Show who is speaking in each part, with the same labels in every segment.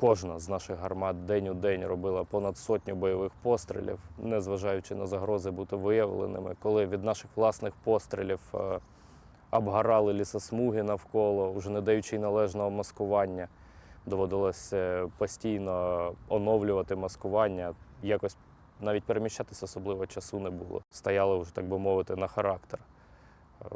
Speaker 1: Кожна з наших гармат день у день робила понад сотню бойових пострілів, незважаючи на загрози бути виявленими, коли від наших власних пострілів е, обгорали лісосмуги навколо, вже не даючи належного маскування. Доводилося постійно оновлювати маскування. Якось навіть переміщатися особливо часу не було. Стояли вже, так би мовити, на характер. Е,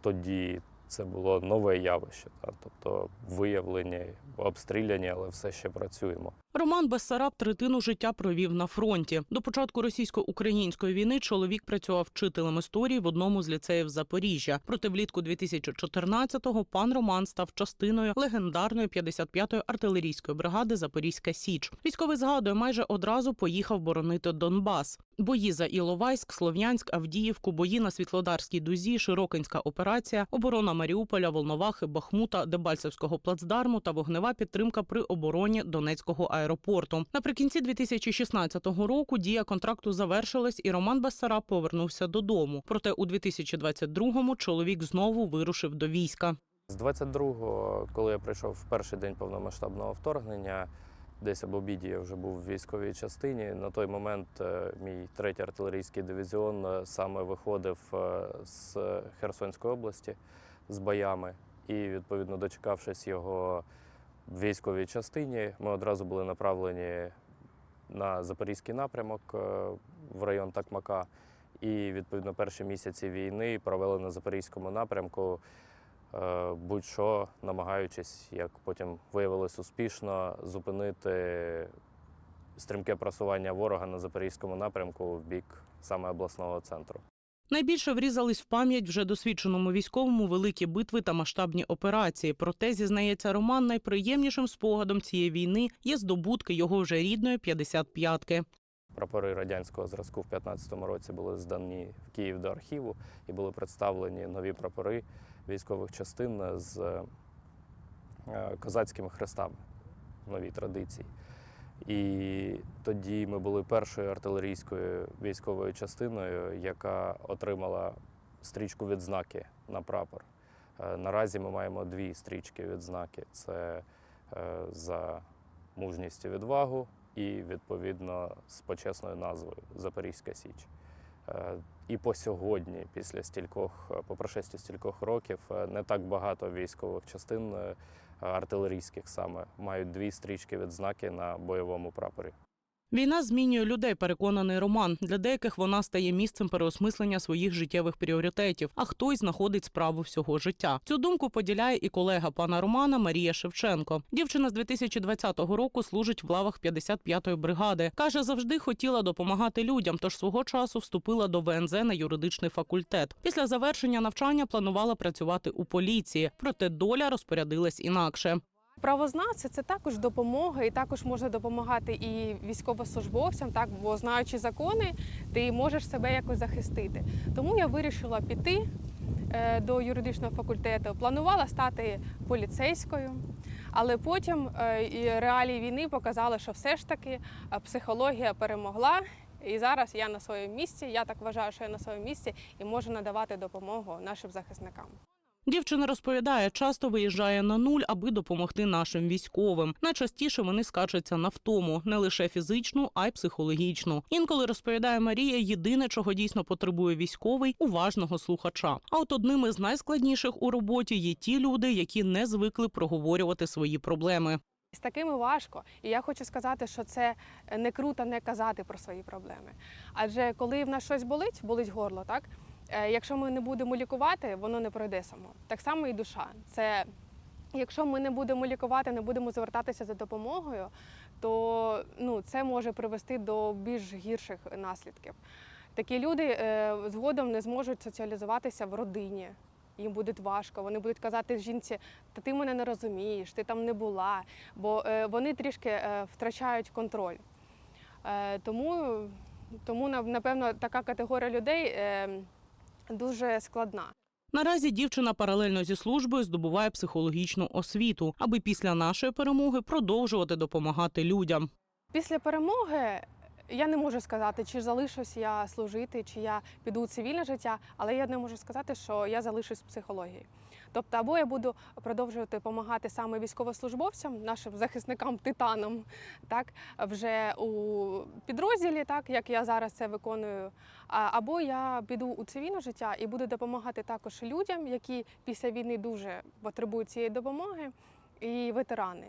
Speaker 1: Тоді це було нове явище, та, тобто виявлені, обстріляні, але все ще працюємо.
Speaker 2: Роман Бессараб третину життя провів на фронті. До початку російсько-української війни чоловік працював вчителем історії в одному з ліцеїв Запоріжжя. Проте влітку 2014-го пан Роман став частиною легендарної 55-ї артилерійської бригади Запорізька Січ. Військовий згадує, майже одразу поїхав боронити Донбас. Бої за Іловайськ, Слов'янськ, Авдіївку, бої на Світлодарській дузі, Широкинська операція, оборона Маріуполя, Волновахи, Бахмута, Дебальцевського плацдарму та вогнева підтримка при обороні Донецького аеропорту. Наприкінці 2016 року дія контракту завершилась, і Роман Бессараб повернувся додому. Проте у 2022-му чоловік знову вирушив до війська.
Speaker 1: З 22-го, коли я прийшов в перший день повномасштабного вторгнення, десь об обіді я вже був в військовій частині. На той момент е, мій третій артилерійський дивізіон е, саме виходив е, з Херсонської області з боями. І, відповідно, дочекавшись його в військовій частині, ми одразу були направлені на запорізький напрямок е, в район Такмака. І відповідно перші місяці війни провели на запорізькому напрямку, е, будь-що намагаючись, як потім виявилось успішно, зупинити стрімке просування ворога на запорізькому напрямку в бік саме обласного центру.
Speaker 2: Найбільше врізались в пам'ять вже досвідченому військовому великі битви та масштабні операції. Проте зізнається Роман, найприємнішим спогадом цієї війни є здобутки його вже рідної 55-ки.
Speaker 1: Прапори радянського зразку в 15-му році були здані в Київ до архіву і були представлені нові прапори військових частин з е, козацькими хрестами в новій традиції. І тоді ми були першою артилерійською військовою частиною, яка отримала стрічку відзнаки на прапор. Е, Наразі ми маємо дві стрічки відзнаки: це е, за мужність і відвагу, і відповідно з почесною назвою Запорізька Січ. Е, І по сьогодні, після стількох, по прошесті стількох років, е, не так багато військових частин е, артилерійських саме мають дві стрічки відзнаки на бойовому прапорі.
Speaker 2: Війна змінює людей, переконаний Роман. Для деяких вона стає місцем переосмислення своїх життєвих пріоритетів, а хтось знаходить справу всього життя. Цю думку поділяє і колега пана Романа Марія Шевченко. Дівчина з 2020 року служить в лавах 55-ї бригади. каже, завжди хотіла допомагати людям, тож свого часу вступила до ВНЗ на юридичний факультет. Після завершення навчання планувала працювати у поліції, проте доля розпорядилась інакше.
Speaker 3: Правознавці це також допомога, і також можна допомагати і військовослужбовцям, так бо знаючи закони, ти можеш себе якось захистити. Тому я вирішила піти е, до юридичного факультету. Планувала стати поліцейською, але потім е, реалії війни показали, що все ж таки е, психологія перемогла. І зараз я на своєму місці. Я так вважаю, що я на своєму місці і можу надавати допомогу нашим захисникам.
Speaker 2: Дівчина розповідає, часто виїжджає на нуль, аби допомогти нашим військовим. Найчастіше вони скачуться на втому, не лише фізичну, а й психологічну. Інколи розповідає Марія, єдине, чого дійсно потребує військовий уважного слухача. А от одним із найскладніших у роботі є ті люди, які не звикли проговорювати свої проблеми.
Speaker 3: З такими важко, і я хочу сказати, що це не круто не казати про свої проблеми. Адже коли в нас щось болить, болить горло, так якщо ми не будемо лікувати, воно не пройде само. Так само і душа. Це якщо ми не будемо лікувати, не будемо звертатися за допомогою, то ну це може привести до більш гірших наслідків. Такі люди е, згодом не зможуть соціалізуватися в родині. Їм буде важко. Вони будуть казати жінці, та ти мене не розумієш, ти там не була, бо е, вони трішки е, втрачають контроль. Е, тому, тому напевно, така категорія людей е, дуже складна.
Speaker 2: Наразі дівчина паралельно зі службою здобуває психологічну освіту, аби після нашої перемоги продовжувати допомагати людям.
Speaker 3: Після перемоги я не можу сказати, чи залишусь я служити, чи я піду у цивільне життя, але я не можу сказати, що я залишусь в психології. Тобто, або я буду продовжувати допомагати саме військовослужбовцям, нашим захисникам, титанам, так вже у підрозділі, так як я зараз це виконую. Або я піду у цивільне життя і буду допомагати також людям, які після війни дуже потребують цієї допомоги, і ветерани.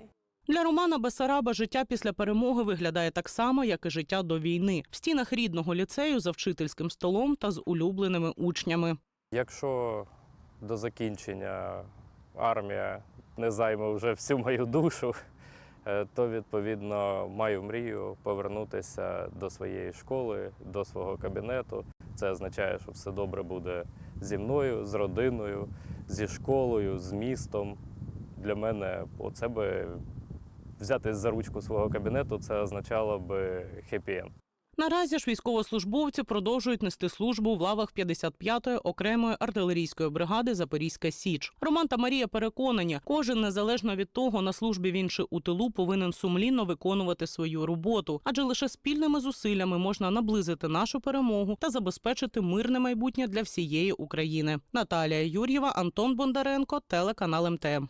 Speaker 2: Для Романа Бесараба життя після перемоги виглядає так само, як і життя до війни в стінах рідного ліцею за вчительським столом та з улюбленими учнями.
Speaker 1: Якщо до закінчення армія не займе вже всю мою душу, е, то відповідно маю мрію повернутися до своєї школи, до свого кабінету. Це означає, що все добре буде зі мною, з родиною, зі школою, з містом. Для мене оце би взяти за ручку свого кабінету, це означало би хеппі-енд.
Speaker 2: Наразі ж військовослужбовці продовжують нести службу в лавах 55-ї окремої артилерійської бригади Запорізька Січ. Роман та Марія переконані, кожен незалежно від того, на службі він чи у тилу повинен сумлінно виконувати свою роботу, адже лише спільними зусиллями можна наблизити нашу перемогу та забезпечити мирне майбутнє для всієї України. Наталія Юр'єва, Антон Бондаренко, телеканал МТМ.